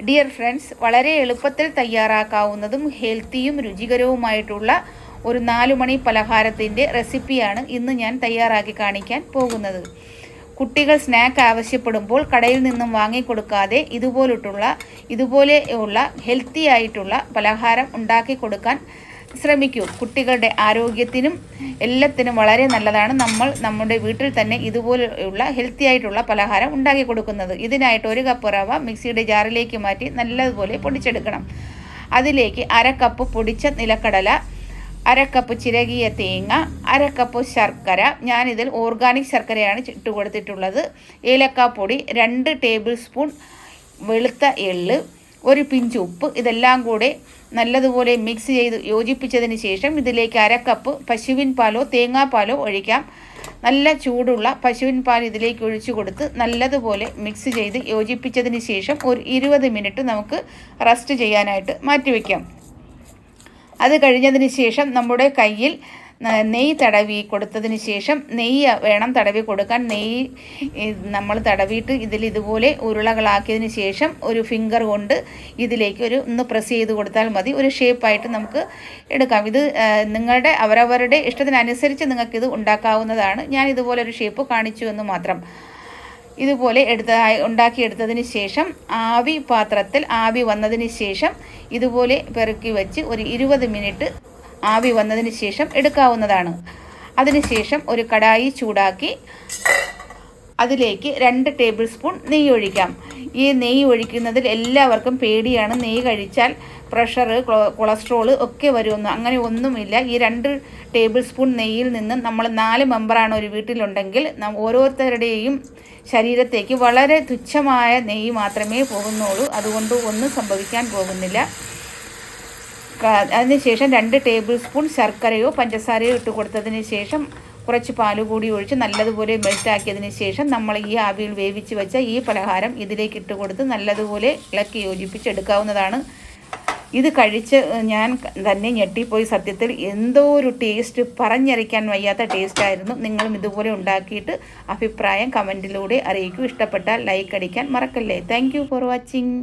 Dear friends വളരെ എളുപ്പത്തിൽ തയ്യാറാക്കാവുന്നതും ഹെൽത്തിയും രുചികരവുമായിട്ടുള്ള ഒരു നാലു മണി പലഹാരത്തിന്റെ റെസിപ്പിയാണ് ഇന്ന് ഞാൻ തയ്യാറാക്കി കാണിക്കാൻ പോകുന്നത്. കുട്ടികൾ സ്നാക്ക് ആവശ്യപ്പെടുമ്പോൾ കടയിൽ നിന്നും വാങ്ങിക്കൊടുക്കാതെ ഇതുപോലിട്ടുള്ള ഇതുപോലെയുള്ള ഹെൽത്തി ആയിട്ടുള്ള പലഹാരം ഉണ്ടാക്കി കൊടുക്കാൻ ശ്രമിക്കൂ. കുട്ടികളുടെ ആരോഗ്യത്തിനും എല്ലാത്തിനും വളരെ നല്ലതാണ് നമ്മൾ നമ്മുടെ വീട്ടിൽ തന്നെ ഇതുപോലെയുള്ള ഹെൽത്തി ആയിട്ടുള്ള പലഹാരം ഉണ്ടാക്കി കൊടുക്കുന്നത്. ഇതിനായിട്ട് ഒരു കപ്പ് റവ മിക്സിയുടെ ജാറിലേക്ക് മാറ്റി നല്ലതുപോലെ പൊടിച്ചെടുക്കണം. അതിലേക്ക് അര കപ്പ് പൊടിച്ച നിലക്കടല അര കപ്പ് ചിരകിയ തേങ്ങ അര കപ്പ് ശർക്കര. ഞാനിതിൽ ഓർഗാനിക് ശർക്കരയാണ് ഇട്ട് കൊടുത്തിട്ടുള്ളത്. ഏലക്കാപ്പൊടി രണ്ട് ടേബിൾ സ്പൂൺ വെളുത്ത എള്ള് ഒരു പിഞ്ച് ഉപ്പ് ഇതെല്ലാം കൂടെ നല്ലതുപോലെ മിക്സ് ചെയ്ത് യോജിപ്പിച്ചതിന് ശേഷം ഇതിലേക്ക് അരക്കപ്പ് കപ്പ് പശുവിൻ പാലോ തേങ്ങാപ്പാലോ ഒഴിക്കാം. നല്ല ചൂടുള്ള പശുവിൻ പാൽ ഇതിലേക്ക് ഒഴിച്ചു കൊടുത്ത് നല്ലതുപോലെ മിക്സ് ചെയ്ത് യോജിപ്പിച്ചതിന് ശേഷം ഒരു ഇരുപത് മിനിറ്റ് നമുക്ക് റെസ്റ്റ് ചെയ്യാനായിട്ട് മാറ്റിവെക്കാം. അത് കഴിഞ്ഞതിന് ശേഷം നമ്മുടെ കയ്യിൽ നെയ്യ് തടവി കൊടുത്തതിന് ശേഷം നെയ്യ് വേണം തടവി കൊടുക്കാൻ. നെയ്യ് നമ്മൾ തടവിയിട്ട് ഇതിൽ ഇതുപോലെ ഉരുളകളാക്കിയതിന് ശേഷം ഒരു ഫിംഗർ കൊണ്ട് ഇതിലേക്ക് ഒരു ഒന്ന് പ്രസ് ചെയ്ത് കൊടുത്താൽ മതി. ഒരു ഷേപ്പായിട്ട് നമുക്ക് എടുക്കാം. ഇത് നിങ്ങളുടെ അവരവരുടെ ഇഷ്ടത്തിനനുസരിച്ച് നിങ്ങൾക്കിത് ഉണ്ടാക്കാവുന്നതാണ്. ഞാൻ ഇതുപോലെ ഒരു ഷേപ്പ് കാണിച്ചു എന്ന് മാത്രം. ഇതുപോലെ എടുത്ത ഉണ്ടാക്കിയെടുത്തതിന് ശേഷം ആവി പാത്രത്തിൽ ആവി വന്നതിന് ശേഷം ഇതുപോലെ പെറുക്കി വെച്ച് ഒരു ഇരുപത് മിനിറ്റ് ആവി വന്നതിന് ശേഷം എടുക്കാവുന്നതാണ്. അതിനുശേഷം ഒരു കടായി ചൂടാക്കി അതിലേക്ക് രണ്ട് ടേബിൾ സ്പൂൺ നെയ്യ് ഒഴിക്കാം. ഈ നെയ്യ് ഒഴിക്കുന്നതിൽ എല്ലാവർക്കും പേടിയാണ്. നെയ്യ് കഴിച്ചാൽ പ്രഷർ കൊളസ്ട്രോൾ ഒക്കെ വരുമെന്ന്. അങ്ങനെ ഒന്നുമില്ല. ഈ രണ്ട് ടേബിൾ സ്പൂൺ നെയ്യിൽ നിന്ന് നമ്മൾ നാല് മെമ്പറാണ് ഒരു വീട്ടിലുണ്ടെങ്കിൽ നാം ഓരോരുത്തരുടെയും ശരീരത്തേക്ക് വളരെ തുച്ഛമായ നെയ്യ് മാത്രമേ പോകുന്നുള്ളൂ. അതുകൊണ്ട് ഒന്നും സംഭവിക്കാൻ പോകുന്നില്ല. അതിനുശേഷം രണ്ട് ടേബിൾ സ്പൂൺ ശർക്കരയോ പഞ്ചസാരയോ ഇട്ട് കൊടുത്തതിന് ശേഷം കുറച്ച് പാൽ കൂടി ഒഴിച്ച് നല്ലതുപോലെ മെൽറ്റാക്കിയതിന് ശേഷം നമ്മൾ ഈ ആവിയിൽ വേവിച്ച് വെച്ച ഈ പലഹാരം ഇതിലേക്ക് ഇട്ട് കൊടുത്ത് നല്ലതുപോലെ ഇളക്കി യോജിപ്പിച്ചെടുക്കാവുന്നതാണ്. ഇത് കഴിച്ച് ഞാൻ തന്നെ ഞെട്ടിപ്പോയി സത്യത്തിൽ. എന്തോ ഒരു ടേസ്റ്റ് പറഞ്ഞറിയിക്കാൻ വയ്യാത്ത ടേസ്റ്റായിരുന്നു നിങ്ങളും ഇതുപോലെ ഉണ്ടാക്കിയിട്ട് അഭിപ്രായം കമന്റിലൂടെ അറിയിക്കൂ. ഇഷ്ടപ്പെട്ടാൽ ലൈക്ക് അടിക്കാൻ മറക്കല്ലേ. Thank for watching